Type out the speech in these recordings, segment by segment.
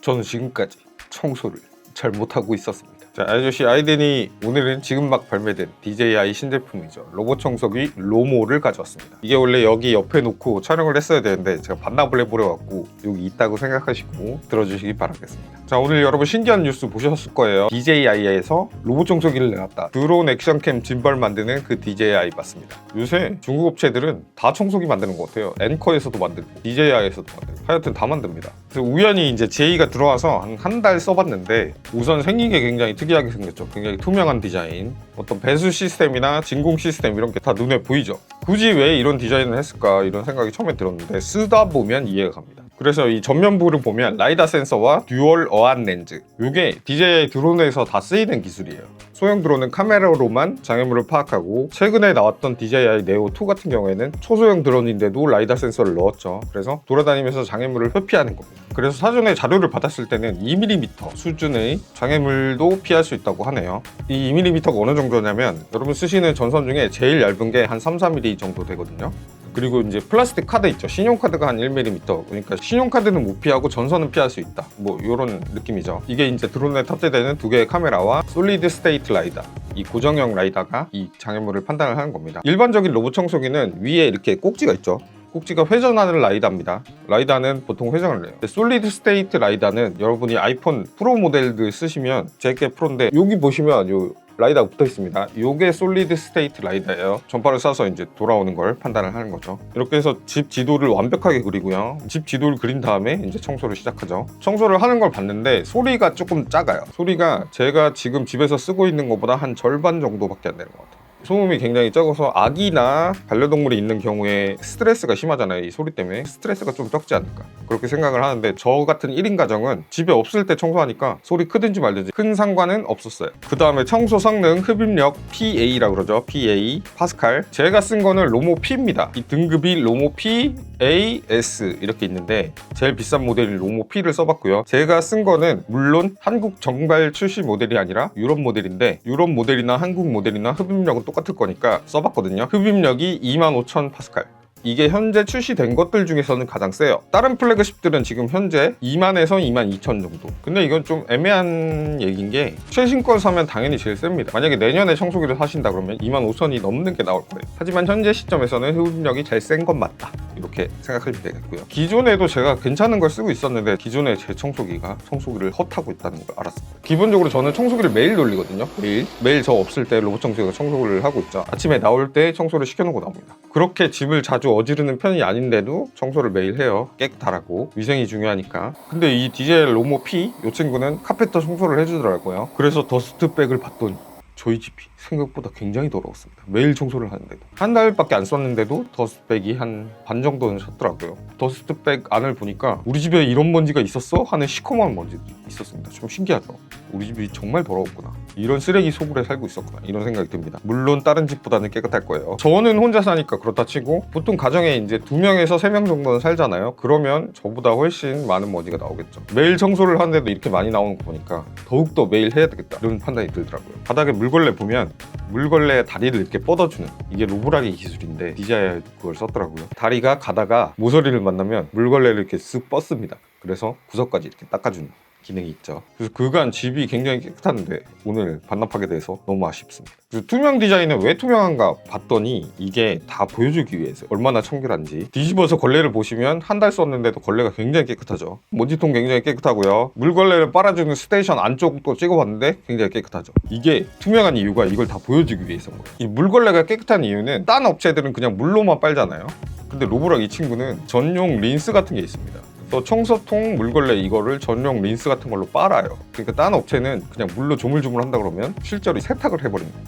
저는 지금까지 청소를 잘 못하고 있었습니다. 자, 아저씨 아이덴이 오늘은 지금 막 발매된 DJI 신제품이죠. 로봇 청소기 로모를 가져왔습니다. 이게 원래 여기 옆에 놓고 촬영을 했어야 되는데 제가 반납을 해버려갖고 여기 있다고 생각하시고 들어주시기 바라겠습니다. 자, 오늘 여러분 신기한 뉴스 보셨을 거예요. DJI에서 로봇 청소기를 내놨다. 드론 액션캠 짐벌 만드는 그 DJI 맞습니다. 요새 중국 업체들은 다 청소기 만드는 것 같아요. 앵커에서도 만들고 DJI에서도 만들고 하여튼 다 만듭니다. 그래서 우연히 이제 제이가 들어와서 한 한 달 써봤는데 우선 생긴 게 굉장히 특 이하게 생겼죠. 굉장히 투명한 디자인. 어떤 배수 시스템이나 진공 시스템 이런 게 다 눈에 보이죠. 굳이 왜 이런 디자인을 했을까 이런 생각이 처음에 들었는데 쓰다 보면 이해가 갑니다. 그래서 이 전면부를 보면 라이다 센서와 듀얼 어안 렌즈 이게 DJI 드론에서 다 쓰이는 기술이에요. 소형 드론은 카메라로만 장애물을 파악하고 최근에 나왔던 DJI 네오 2 같은 경우에는 초소형 드론인데도 라이다 센서를 넣었죠. 그래서 돌아다니면서 장애물을 회피하는 겁니다. 그래서 사전에 자료를 받았을 때는 2mm 수준의 장애물도 피할 수 있다고 하네요. 이 2mm가 어느 정도냐면 여러분 쓰시는 전선 중에 제일 얇은 게 한 3, 4mm 정도 되거든요. 그리고 이제 플라스틱 카드 있죠. 신용카드가 한 1mm. 그러니까 신용카드는 못 피하고 전선은 피할 수 있다. 뭐 이런 느낌이죠. 이게 이제 드론에 탑재되는 두 개의 카메라와 솔리드 스테이트 라이다. 이 고정형 라이다가 이 장애물을 판단을 하는 겁니다. 일반적인 로봇 청소기는 위에 이렇게 꼭지가 있죠. 꼭지가 회전하는 라이다입니다. 라이다는 보통 회전을 해요. 솔리드 스테이트 라이다는 여러분이 아이폰 프로 모델들 쓰시면 제게 프로인데 여기 보시면 요 라이다가 붙어 있습니다. 요게 솔리드 스테이트 라이다예요. 전파를 쏴서 이제 돌아오는 걸 판단을 하는 거죠. 이렇게 해서 집 지도를 완벽하게 그리고요. 집 지도를 그린 다음에 이제 청소를 시작하죠. 청소를 하는 걸 봤는데 소리가 조금 작아요. 소리가 제가 지금 집에서 쓰고 있는 것보다 한 절반 정도밖에 안 되는 것 같아요. 소음이 굉장히 적어서 아기나 반려동물이 있는 경우에 스트레스가 심하잖아요. 이 소리 때문에 스트레스가 좀 적지 않을까 그렇게 생각을 하는데 저 같은 1인 가정은 집에 없을 때 청소하니까 소리 크든지 말든지 큰 상관은 없었어요. 그 다음에 청소 성능 흡입력 PA라 그러죠. PA 파스칼 제가 쓴 거는 로모 P입니다. 이 등급이 로모 P A, S 이렇게 있는데 제일 비싼 모델인 로모 P를 써봤고요. 제가 쓴 거는 물론 한국 정발 출시 모델이 아니라 유럽 모델인데 유럽 모델이나 한국 모델이나 흡입력은 똑같을 거니까 써봤거든요. 흡입력이 25,000 파스칼. 이게 현재 출시된 것들 중에서는 가장 세요. 다른 플래그십들은 지금 현재 2만에서 2만 2천 정도. 근데 이건 좀 애매한 얘기인 게 최신 걸 사면 당연히 제일 셉니다. 만약에 내년에 청소기를 사신다 그러면 2만 5천이 넘는 게 나올 거예요. 하지만 현재 시점에서는 흡입력이 제일 센 건 맞다. 이렇게 생각하시면 되겠고요. 기존에도 제가 괜찮은 걸 쓰고 있었는데 기존에 제 청소기가 청소기를 헛하고 있다는 걸 알았습니다. 기본적으로 저는 청소기를 매일 돌리거든요. 매일. 매일 저 없을 때 로봇 청소기가 청소를 하고 있죠. 아침에 나올 때 청소를 시켜놓고 나옵니다. 그렇게 집을 자주 어지르는 편이 아닌데도 청소를 매일 해요. 깨끗하라고. 위생이 중요하니까. 근데 이 DJI 로모 P 이 친구는 카페터 청소를 해주더라고요. 그래서 더스트백을 봤더니 저희 집이 생각보다 굉장히 더러웠습니다. 매일 청소를 하는데도 한 달밖에 안 썼는데도 더스트백이 한 반 정도는 찼더라고요. 더스트백 안을 보니까 우리 집에 이런 먼지가 있었어? 하는 시커먼 먼지도 있었습니다. 좀 신기하죠. 우리 집이 정말 더러웠구나. 이런 쓰레기 소굴에 살고 있었구나. 이런 생각이 듭니다. 물론 다른 집보다는 깨끗할 거예요. 저는 혼자 사니까 그렇다 치고 보통 가정에 이제 두 명에서 세 명 정도는 살잖아요. 그러면 저보다 훨씬 많은 먼지가 나오겠죠. 매일 청소를 하는데도 이렇게 많이 나오는 거 보니까 더욱더 매일 해야 되겠다. 이런 판단이 들더라고요. 바닥에 물 걸레 보면 물걸레 다리를 이렇게 뻗어주는 이게 로브라기 기술인데 DJI 그걸 썼더라고요. 다리가 가다가 모서리를 만나면 물걸레를 이렇게 쓱 뻗습니다. 그래서 구석까지 이렇게 닦아주는 기능이 있죠. 그래서 그간 집이 굉장히 깨끗한데 오늘 반납하게 돼서 너무 아쉽습니다. 그래서 투명 디자인은 왜 투명한가 봤더니 이게 다 보여주기 위해서 얼마나 청결한지 뒤집어서 걸레를 보시면 한 달 썼는데도 걸레가 굉장히 깨끗하죠. 먼지통 굉장히 깨끗하고요. 물걸레를 빨아주는 스테이션 안쪽도 찍어봤는데 굉장히 깨끗하죠. 이게 투명한 이유가 이걸 다 보여주기 위해서인 거예요. 이 물걸레가 깨끗한 이유는 딴 업체들은 그냥 물로만 빨잖아요. 근데 로브락 이 친구는 전용 린스 같은 게 있습니다. 또 청소통 물걸레 이거를 전용 린스 같은 걸로 빨아요. 그러니까 딴 업체는 그냥 물로 조물조물 한다 그러면 실제로 세탁을 해버립니다.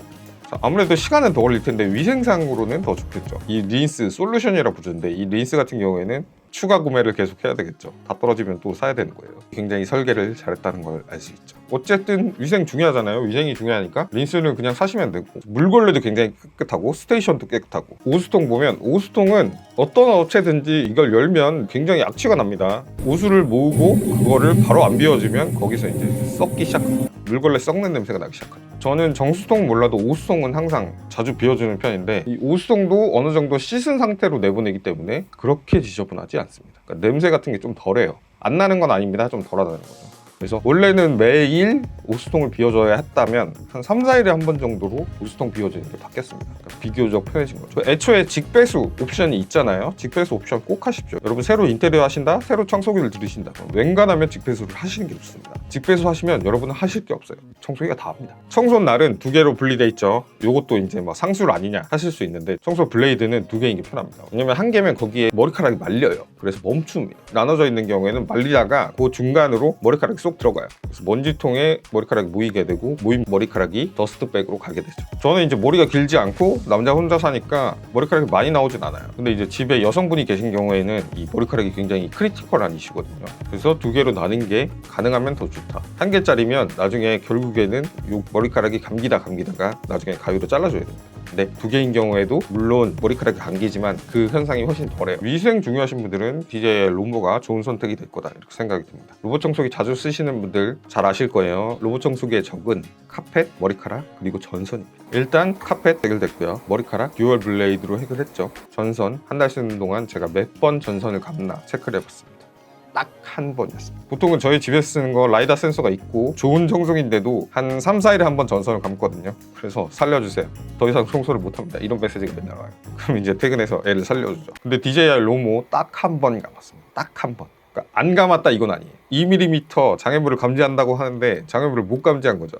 자, 아무래도 시간은 더 걸릴 텐데 위생상으로는 더 좋겠죠. 이 린스 솔루션이라 부르는데 이 린스 같은 경우에는 추가 구매를 계속 해야 되겠죠. 다 떨어지면 또 사야 되는 거예요. 굉장히 설계를 잘했다는 걸 알 수 있죠. 어쨌든 위생 중요하잖아요. 위생이 중요하니까 린스는 그냥 사시면 되고 물걸레도 굉장히 깨끗하고 스테이션도 깨끗하고 오수통 보면 오수통은 어떤 업체든지 이걸 열면 굉장히 악취가 납니다. 오수를 모으고 그거를 바로 안 비워주면 거기서 이제 썩기 시작합니다. 물걸레 썩는 냄새가 나기 시작하죠. 저는 정수통 몰라도 오수통은 항상 자주 비워주는 편인데 이 오수통도 어느 정도 씻은 상태로 내보내기 때문에 그렇게 지저분하지 않습니다. 그러니까 냄새 같은 게 좀 덜해요. 안 나는 건 아닙니다. 좀 덜하다는 거죠. 그래서 원래는 매일 오수통을 비워줘야 했다면 한 3, 4일에 한 번 정도로 오수통 비워주는 게 바뀌었습니다. 그러니까 비교적 편해진 거죠. 애초에 직배수 옵션이 있잖아요. 직배수 옵션 꼭 하십시오. 여러분 새로 인테리어 하신다? 새로 청소기를 들이신다? 그럼 웬간하면 직배수를 하시는 게 좋습니다. 직배수 하시면 여러분은 하실 게 없어요. 청소기가 다 합니다. 청소 날은 두 개로 분리돼 있죠. 요것도 이제 뭐 상술 아니냐 하실 수 있는데 청소 블레이드는 두 개인 게 편합니다. 왜냐면 한 개면 거기에 머리카락이 말려요. 그래서 멈춥니다. 나눠져 있는 경우에는 말리다가 그 중간으로 머리카락이 쏙 들어가요. 그래서 먼지통에 머리카락이 모이게 되고 모인 머리카락이 더스트백으로 가게 되죠. 저는 이제 머리가 길지 않고 남자 혼자 사니까 머리카락이 많이 나오진 않아요. 근데 이제 집에 여성분이 계신 경우에는 이 머리카락이 굉장히 크리티컬한 이슈거든요. 그래서 두 개로 나눈 게 가능하면 더 좋다. 한 개짜리면 나중에 결국에는 요 머리카락이 감기다 감기다가 나중에 가위로 잘라줘야 됩니다. 근데 두 개인 경우에도 물론 머리카락이 감기지만 그 현상이 훨씬 덜해요. 위생 중요하신 분들은 DJI 롬보가 좋은 선택이 될 거다 이렇게 생각이 듭니다. 로봇 청소기 자주 쓰시는 분들 잘 아실 거예요. 로봇 청소기의 적은 카펫, 머리카락 그리고 전선입니다. 일단 카펫 해결됐고요. 머리카락 듀얼 블레이드로 해결했죠. 전선 한 달 쓰는 동안 제가 몇 번 전선을 감나 체크를 해봤습니다. 딱 한 번이었습니다. 보통은 저희 집에서 쓰는 거 라이다 센서가 있고 좋은 청소기인데도 한 3, 4일에 한 번 전선을 감거든요. 그래서 살려주세요. 더 이상 청소를 못합니다. 이런 메시지가 맨날 와요. 그럼 이제 퇴근해서 애를 살려주죠. 근데 DJI 로모 딱 한 번 감았습니다. 딱 한 번. 그러니까 안 감았다 이건 아니에요. 2mm 장애물을 감지한다고 하는데 장애물을 못 감지한 거죠.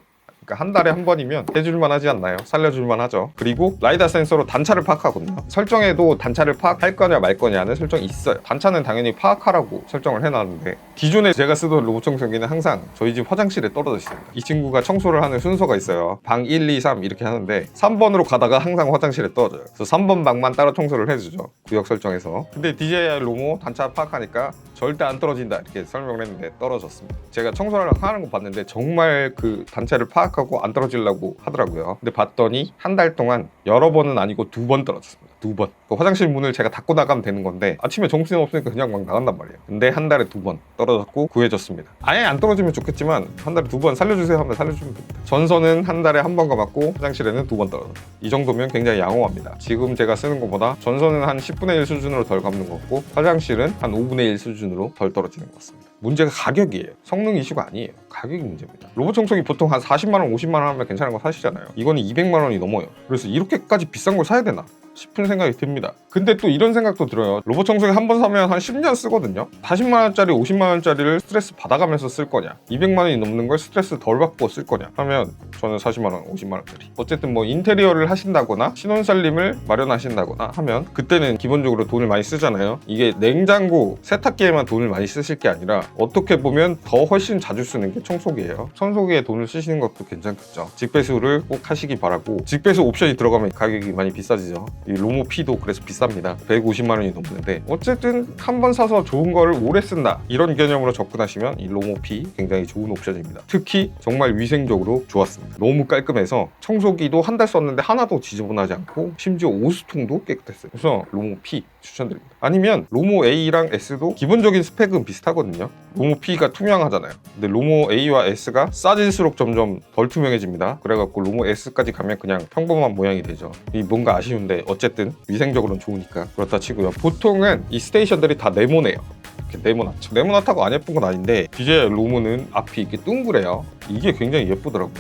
그러니까 한 달에 한 번이면 해줄만 하지 않나요? 살려줄만 하죠. 그리고 라이다 센서로 단차를 파악하거든요. 설정에도 단차를 파악할 거냐 말 거냐는 설정이 있어요. 단차는 당연히 파악하라고 설정을 해놨는데 기존에 제가 쓰던 로봇 청소기는 항상 저희 집 화장실에 떨어져 있습니다. 이 친구가 청소를 하는 순서가 있어요. 방 1, 2, 3 이렇게 하는데 3번으로 가다가 항상 화장실에 떨어져요. 그래서 3번 방만 따로 청소를 해주죠. 구역 설정에서. 근데 DJI 로모 단차 파악하니까 절대 안 떨어진다 이렇게 설명을 했는데 떨어졌습니다. 제가 청소를 하는 거 봤는데 정말 그 단차를 파악하고 안 떨어지려고 하더라고요. 근데 봤더니 한 달 동안 여러 번은 아니고 두 번 떨어졌습니다. 두 번. 그 화장실 문을 제가 닫고 나가면 되는 건데 아침에 정신이 없으니까 그냥 막 나간단 말이에요. 근데 한 달에 두 번 떨어졌고 구해졌습니다. 아예 안 떨어지면 좋겠지만 한 달에 두 번 살려주세요 하면 살려주면 됩니다. 전선은 한 달에 한번 감았고 화장실에는 두 번 떨어졌다. 이 정도면 굉장히 양호합니다. 지금 제가 쓰는 것보다 전선은 한 10분의 1 수준으로 덜 감는 것 같고 화장실은 한 5분의 1 수준으로 덜 떨어지는 것 같습니다. 문제가 가격이에요. 성능 이슈가 아니에요. 가격이 문제입니다. 로봇 청소기 보통 한 40만 원, 50만 원 하면 괜찮은 거 사시잖아요. 이거는 200만 원이 넘어요. 그래서 이렇게까지 비싼 걸 사야 되나? 싶은 생각이 듭니다. 근데 또 이런 생각도 들어요. 로봇 청소기 한 번 사면 한 10년 쓰거든요. 40만 원짜리, 50만 원짜리를 스트레스 받아가면서 쓸 거냐? 200만 원이 넘는 걸 스트레스 덜 받고 쓸 거냐? 하면 저는 40만 원, 50만 원짜리. 어쨌든 뭐 인테리어를 하신다거나 신혼살림을 마련하신다거나 하면 그때는 기본적으로 돈을 많이 쓰잖아요. 이게 냉장고, 세탁기에만 돈을 많이 쓰실 게 아니라 어떻게 보면 더 훨씬 자주 쓰는 게 청소기예요. 청소기에 돈을 쓰시는 것도 괜찮겠죠. 직배수를 꼭 하시기 바라고 직배수 옵션이 들어가면 가격이 많이 비싸지죠. 이 로모 P도 그래서 비쌉니다. 150만 원이 넘는데 어쨌든 한 번 사서 좋은 거를 오래 쓴다 이런 개념으로 접근하시면 이 로모 P 굉장히 좋은 옵션입니다. 특히 정말 위생적으로 좋았습니다. 너무 깔끔해서 청소기도 한 달 썼는데 하나도 지저분하지 않고 심지어 오수통도 깨끗했어요. 그래서 로모 P 추천드립니다. 아니면 로모 A랑 S도 기본적인 스펙은 비슷하거든요. 로모 P가 투명하잖아요. 근데 로모 A와 S가 싸질수록 점점 덜 투명해집니다. 그래갖고 로모 S까지 가면 그냥 평범한 모양이 되죠. 이 뭔가 아쉬운데 어쨌든 위생적으로는 좋으니까 그렇다 치고요. 보통은 이 스테이션들이 다 네모네요. 네모나죠. 네모나타고 안 예쁜 건 아닌데 DJI 로모는 앞이 이렇게 둥그래요. 이게 굉장히 예쁘더라고요.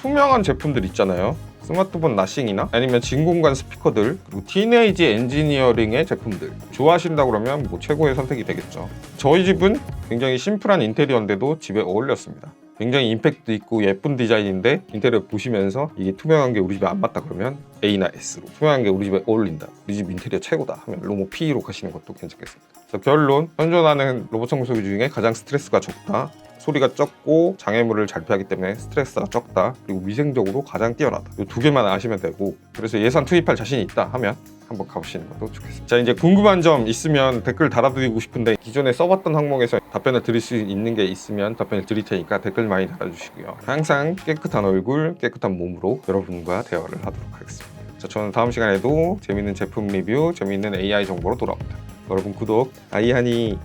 투명한 제품들 있잖아요. 스마트폰 나싱이나 아니면 진공관 스피커들 그리고 티네이지 엔지니어링의 제품들 좋아하신다 그러면 뭐 최고의 선택이 되겠죠. 저희 집은 굉장히 심플한 인테리어인데도 집에 어울렸습니다. 굉장히 임팩트 있고 예쁜 디자인인데 인테리어 보시면서 이게 투명한 게 우리 집에 안 맞다 그러면 A나 S로 투명한 게 우리 집에 어울린다 우리 집 인테리어 최고다 하면 로모 P로 가시는 것도 괜찮겠습니다 결론 현존하는 로봇 청소기 중에 가장 스트레스가 적다 소리가 적고 장애물을 잘 피하기 때문에 스트레스가 적다 그리고 위생적으로 가장 뛰어나다 이 두 개만 아시면 되고 그래서 예산 투입할 자신이 있다 하면 한번 가보시는 것도 좋겠습니다. 자 이제 궁금한 점 있으면 댓글 달아드리고 싶은데 기존에 써봤던 항목에서 답변을 드릴 수 있는 게 있으면 답변을 드릴 테니까 댓글 많이 달아주시고요. 항상 깨끗한 얼굴, 깨끗한 몸으로 여러분과 대화를 하도록 하겠습니다. 자 저는 다음 시간에도 재밌는 제품 리뷰, 재밌는 AI 정보로 돌아옵니다. 여러분 구독 아이하니